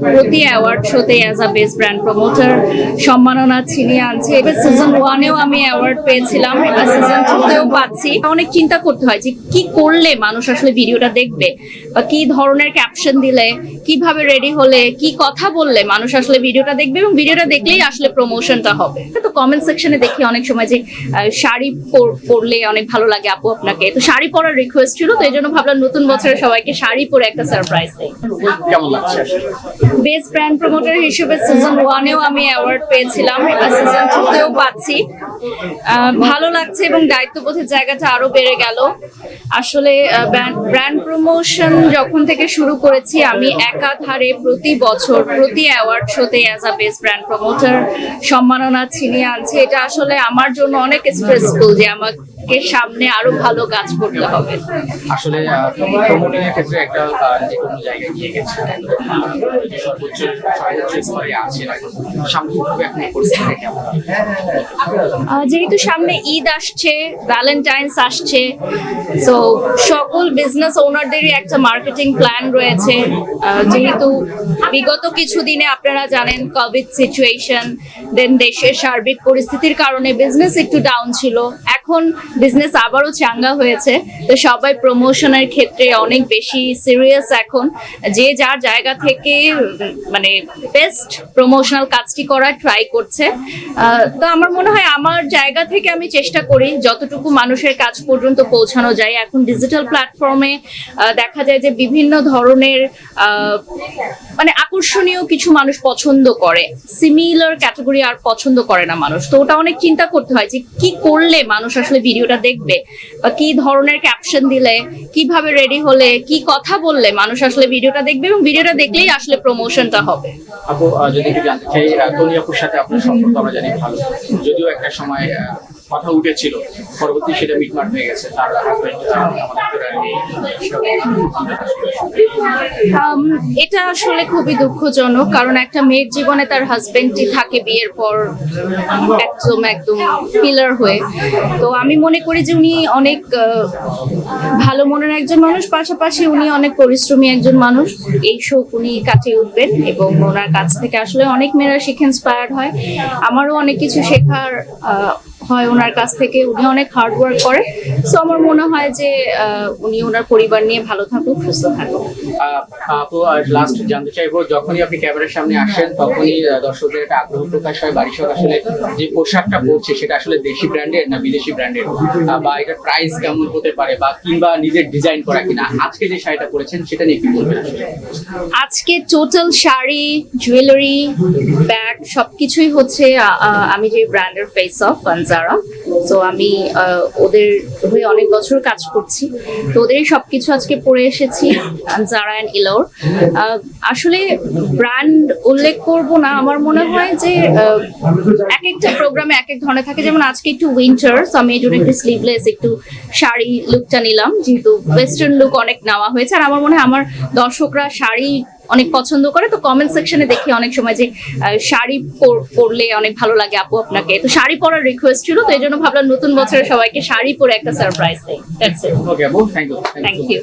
প্রতি অ্যাওয়ার্ড শোতে as a best brand promoter সম্মাননা ছিনিয়ে আনছে। এবার সিজন ওয়ানেও আমি অ্যাওয়ার্ড পেয়েছিলাম এবার সিজন টুতেও পাচ্ছি। অনেক চিন্তা করতে হয় যে কি করলে মানুষ আসলে ভিডিওটা দেখবে? বা কি ধরনের ক্যাপশন দিলে? কীভাবে রেডি হলে? কি কথা বললে মানুষ আসলে ভিডিওটা দেখবে? এবং ভিডিওটা দেখলেই আসলে প্রমোশনটা হবে। তো কমেন্ট সেকশনে দেখি অনেক সময় যে শাড়ি পর- পরলে অনেক ভালো লাগে আপু আপনাকে। তো শাড়ি পরার রিকোয়েস্ট ছিল, তো এই জন্য ভাবলাম নতুন বছরে সবাইকে শাড়ি পরে একটা সারপ্রাইজ দেয় কেমন লাগছে? বেস্ট ব্র্যান্ড প্রমোটার হিসেবে সিজন ওয়ানেও আমি অ্যাওয়ার্ড পেয়েছিলাম এবার সিজন টুতেও পাচ্ছি। ভালো লাগছে এবং দায়িত্ববোধের জায়গাটা আরও বেড়ে গেল। আসলে ব্র্যান্ড প্রমোশন যখন থেকে শুরু করেছি, আমি একাধারে প্রতি বছর, প্রতি অ্যাওয়ার্ড শোতে as a best brand promoter সম্মাননা ছিনিয়ে আনছে। এটা আসলে আমার জন্য অনেক স্ট্রেসফুল যে আমাকে সামনে আরও ভালো কাজ করতে হবে। আসলে ক্ষেত্রে একটা যে কোনো জায়গায় গিয়ে গেছে সর্বোচ্চ সর্বোচ্চ স্তরে আছে সামগ্রিকভাবে এখন পরিস্থিতি কেমন? যেহেতু সামনে ঈদ আসছে ভ্যালেন্টাইন্স আসছে তো সকল বিজনেস ওনারদেরই একটা মার্কেটিং প্ল্যান রয়েছে। যেহেতু বিগত কিছুদিনে আপনারা জানেন কোভিড সিচুয়েশন দেন দেশের সার্বিক পরিস্থিতির কারণে বিজনেস একটু ডাউন ছিল। এখন বিজনেস আবারও চাঙ্গা হয়েছে। তো সবাই প্রমোশনের ক্ষেত্রে অনেক বেশি সিরিয়াস এখন। যে যার জায়গা থেকে মানে বেস্ট প্রমোশনাল কাজটি করার ট্রাই করছে। তো আমার মনে হয় আমার জায়গা থেকে আমি চেষ্টা করি যতটুকু মানুষের কাজ পর্যন্ত পৌঁছানো যায়। এখন ডিজিটাল প্ল্যাটফর্মে দেখা যায় যে বিভিন্ন ধরনের মানে আকর্ষণীয় কিছু মানুষ পছন্দ করে। সিমিলার ক্যাটাগরি আর পছন্দ করে না মানুষ। তো ওটা অনেক চিন্তা করতে হয় যে কি করলে মানুষ আসলে ভিডিওটা দেখবে, বা কি ধরনের ক্যাপশন দিলে, কীভাবে রেডি হলে, কি কথা বললে মানুষ আসলে ভিডিওটা দেখবে এবং ভিডিওটা দেখলেই আসলে প্রমোশনটা হবে। আপু যদি একটু জানতে চাই তনি আপুর সাথে আপনার সম্পর্ক আমরা জানি ভালো। যদিও একটা সময় কথা উঠেছিল। পরবর্তী সেটা মিটমাট হয়ে গেছে। তার এটা আসলে খুবই দুঃখজনক, কারণ একটা মেয়ের জীবনে তার হাজবেন্ডটি থাকে বিয়ের পর একদম একদম পিলার হয়ে। তো আমি মনে করি যে উনি অনেক ভালো মনের একজন মানুষ, পাশাপাশি উনি অনেক পরিশ্রমী একজন মানুষ। এই শোক উনি কাটিয়ে উঠবেন এবং ওনার কাছ থেকে আসলে অনেক মেয়েরা শিখে ইন্সপায়ার্ড হয়। আমারও অনেক কিছু শেখার হয় ওনার কাছ থেকে উনি অনেক হার্ড ওয়ার্ক করে। সো আমার মনে হয় যে উনি ওনার পরিবার নিয়ে ভালো থাকুক সুস্থ থাকুক। আপু লাস্ট জানতে চাইব যখনই আপনি ক্যামেরার সামনে আসেন তখনই দর্শকদের একটা আগ্রহ প্রকাশ হয়। বাড়িসহ আসলে যে পোশাকটা পরছে সেটা আসলে দেশি ব্র্যান্ডের না বিদেশি ব্র্যান্ডের বা এটার প্রাইস কেমন হতে পারে? বা কিংবা নিজের ডিজাইন করা কিনা? আজকে যে শাড়িটা পরেছেন সেটা নিয়ে কি বলবেন? আজকে টোটাল শাড়ি জুয়েলারি ব্যাগ সবকিছুই হচ্ছে আমি যে ব্র্যান্ডের ফেস অফ আনজারা তো আমি ওদের হয়ে অনেক বছর কাজ করছি। তো ওদেরই সবকিছু আজকে পরে এসেছি আনজারা অ্যান্ড ইলোর আসলে ব্র্যান্ড উল্লেখ করব না। আমার মনে হয় যে এক একটা প্রোগ্রামে এক এক ধরনের থাকে। যেমন আজকে একটু উইন্টার তো আমি এই একটু স্লিভলেস একটু শাড়ি লুকটা নিলাম। যেহেতু ওয়েস্টার্ন লুক অনেক নেওয়া হয়েছে। আর আমার মনে হয় আমার দর্শকরা শাড়ি অনেক পছন্দ করে তো কমেন্ট সেকশনে দেখি অনেক সময় যে শাড়ি পর- পরলে অনেক ভালো লাগে আপু আপনাকে। তো শাড়ি পরার রিকোয়েস্ট ছিল তো এই জন্য ভাবলাম নতুন বছরে সবাইকে শাড়ি পরে একটা সারপ্রাইজ দেয় দ্যাটস ইট ওকে আপু থ্যাংক ইউ থ্যাংক ইউ